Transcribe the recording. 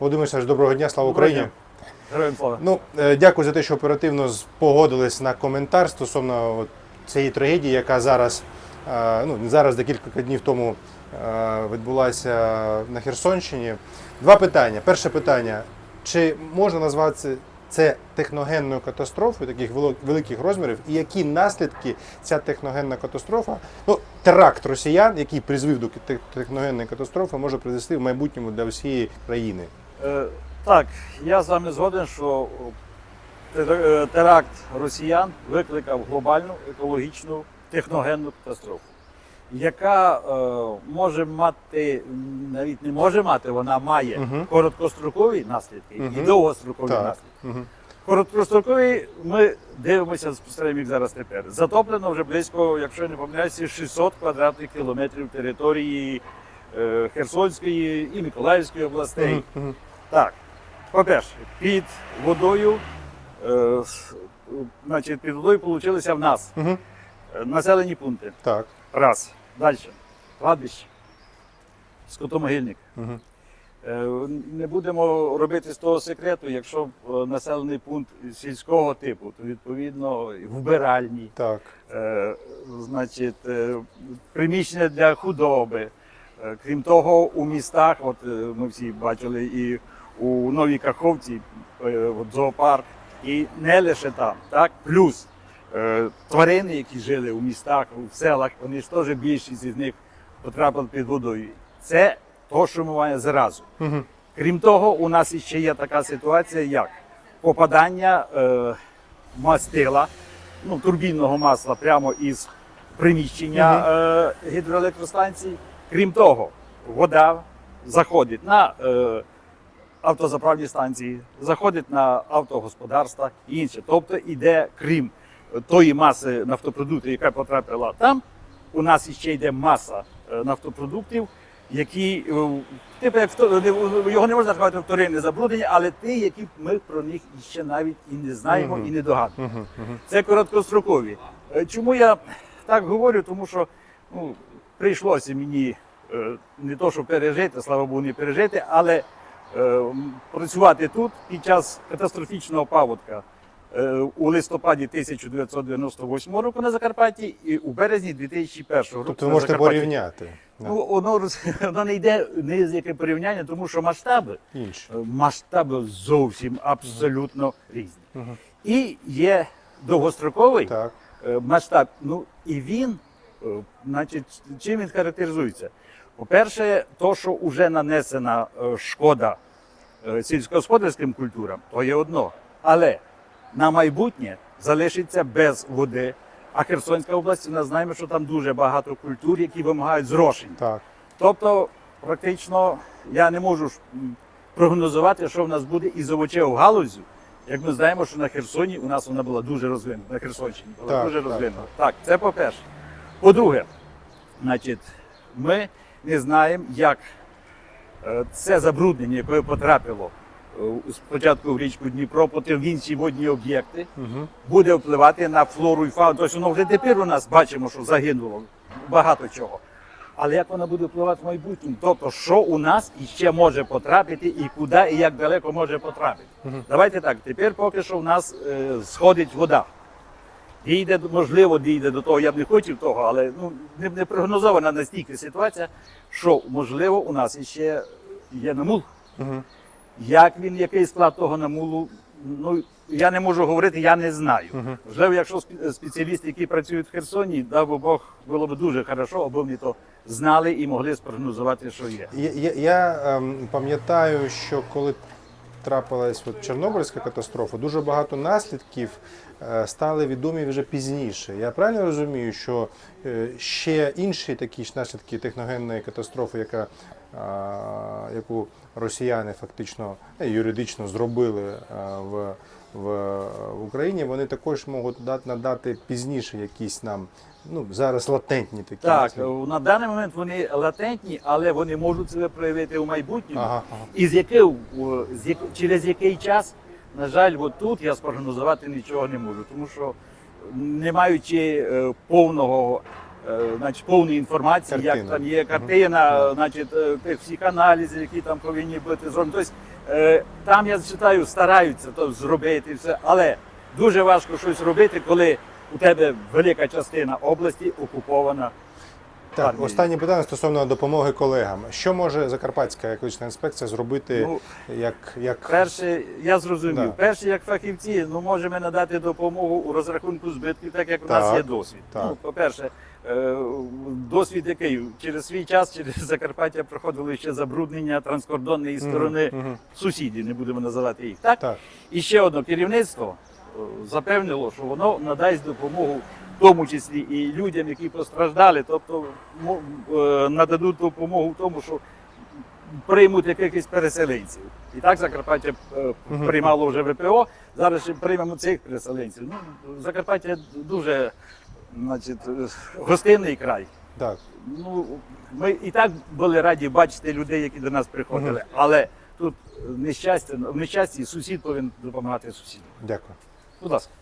Володимир Олександрович, доброго дня, слава Доброго Україні. дня. Героям слава. Ну, е, дякую за те, що оперативно погодились на коментар стосовно от цієї трагедії, яка зараз, е, ну зараз, декілька днів тому е, відбулася на Херсонщині. Два питання. Перше питання: чи можна назвати це- техногенною катастрофою таких великих розмірів, і які наслідки ця техногенна катастрофа, ну теракт росіян, який призвів до техногенної катастрофи, може привести в майбутньому для всієї країни? Е, так, я з вами згоден, що е, теракт росіян викликав глобальну екологічну техногенну катастрофу, яка е, може мати, навіть не може мати, вона має Мгм. короткострокові наслідки і довгострокові Так. наслідки. Угу. Короткострокові ми дивимося спостерігаємо їх зараз тепер. Затоплено вже близько, якщо не помиляюся, 600 квадратних кілометрів території Херсонської і Миколаївської областей. Угу. Так, по-перше, під водою, е, значить, під водою получилися в нас Угу. населені пункти. Так. Раз. Далі. Кладбище. Скотомогильник. Угу. Не будемо робити з того секрету, якщо е, населений пункт сільського типу, то відповідно вбиральні, Так. е, значить, приміщення для худоби. Крім того, у містах, от ми всі бачили і у Новій Каховці е, зоопарк, і не лише там, так, плюс е, тварини, які жили у містах, у селах, вони ж теж більшість із них потрапили під водою. Це то, що ми маємо зразу. Угу. Крім того, у нас ще є така ситуація, як попадання е, мастила, ну, турбінного масла прямо із приміщення е, гідроелектростанцій. Крім того, вода заходить на е, автозаправні станції, заходить на автогосподарства і інше. Тобто іде, крім тої маси нафтопродуктів, яка потрапила там, у нас ще йде маса е, нафтопродуктів, які е, типу як його не можна сказати вторинне забруднення, але ті, які ми про них ще навіть і не знаємо, і не догадуємося. Угу. Це короткострокові. Е, Чому я так говорю? Тому що ну, прийшлося мені не то, що пережити, слава Богу, не пережити, але працювати тут під час катастрофічного паводка е, у листопаді 1998 року на Закарпатті і у березні 2001 року. Тобто ви можете Закарпатті. порівняти Ну, воно, воно не йде не з яке порівняння, тому що масштаби інше. Е, масштаби зовсім абсолютно різні. Мгм. І є довгостроковий Так. е, масштаб. Ну і він, е, значить, чим він характеризується? По-перше, то, що вже нанесена е, шкода е, сільськогосподарським культурам, то є одно. Але на майбутнє залишиться без води. А Херсонська область, ми знаємо, що там дуже багато культур, які вимагають зрошень. Так. Тобто, практично я не можу прогнозувати, що в нас із із овочевою галузю. Як ми знаємо, що на Херсоні у нас вона була дуже розвинута, на Херсонщині була Так, дуже так, розвинута. Так, це по-перше. По-друге, значить, ми не знаємо, як е, це забруднення, яке потрапило е, спочатку в річку Дніпро, потім в інші водні об'єкти, Угу. буде впливати на флору і фауну. Тобто воно вже тепер у нас бачимо, що загинуло багато чого. Але як вона буде впливати в майбутньому? Тобто, що у нас іще може потрапити, і куди, і як далеко може потрапити. Мгм. Давайте так. Тепер поки що в нас е, сходить вода. Дійде, можливо, дійде до того, я б не хотів того, але ну, не, не прогнозована настільки ситуація, що можливо у нас іще є намул. Угу. Як він, який склад того намулу, ну я не можу говорити, я не знаю. Мгм. Можливо, якщо спеціалісти, які працюють в Херсоні, дав би Бог, було б дуже хорошо, аби вони то знали і могли спрогнозувати, що є. Я, я, я ем, пам'ятаю, що коли трапилась от Чорнобильська катастрофа, дуже багато наслідків е, стали відомі вже пізніше. Я правильно розумію, що е, ще інші такі ж наслідки техногенної катастрофи, яка, яку росіяни фактично е, юридично зробили в, в, Україні, вони також можуть дати, надати пізніше якісь нам ну, зараз латентні такі Так, на даний момент вони латентні, але вони можуть себе проявити у майбутньому. Ага, ага. І з який, о, з як- через який час, на жаль, от тут я спрогнозувати нічого не можу, тому що не маючи е, повного е, значить, повної інформації, як там є картина, значить, е, тих всіх аналізів, які там повинні бути зроблені. Тобто, там я читаю, стараються то зробити все, але дуже важко щось робити, коли у тебе велика частина області окупована. Так, останнє питання стосовно допомоги колегам. Що може Закарпатська екологічна інспекція зробити Ну, як, як... Перше, я зрозумів. Да. Перше, як фахівці, ну можемо надати допомогу у розрахунку збитків, так як у нас є досвід. так. Ну, по-перше, е, досвід який через свій час через Закарпаття проходили ще забруднення транскордонної сторони мгм. сусідів, не будемо називати їх. Так? Так. І ще одне керівництво е, запевнило, що воно надасть допомогу, тому числі і людям, які постраждали, тобто е, нададуть допомогу в тому, що приймуть якихось переселенців. І так Закарпаття е, приймало вже ВПО. Зараз ще приймемо цих переселенців. Ну, Закарпаття дуже значить, е, гостинний край. Так. Ну, ми і так були раді бачити людей, які до нас приходили, але тут нещастя, в нещасті сусід повинен допомагати сусіду. Дякую. Будь ласка.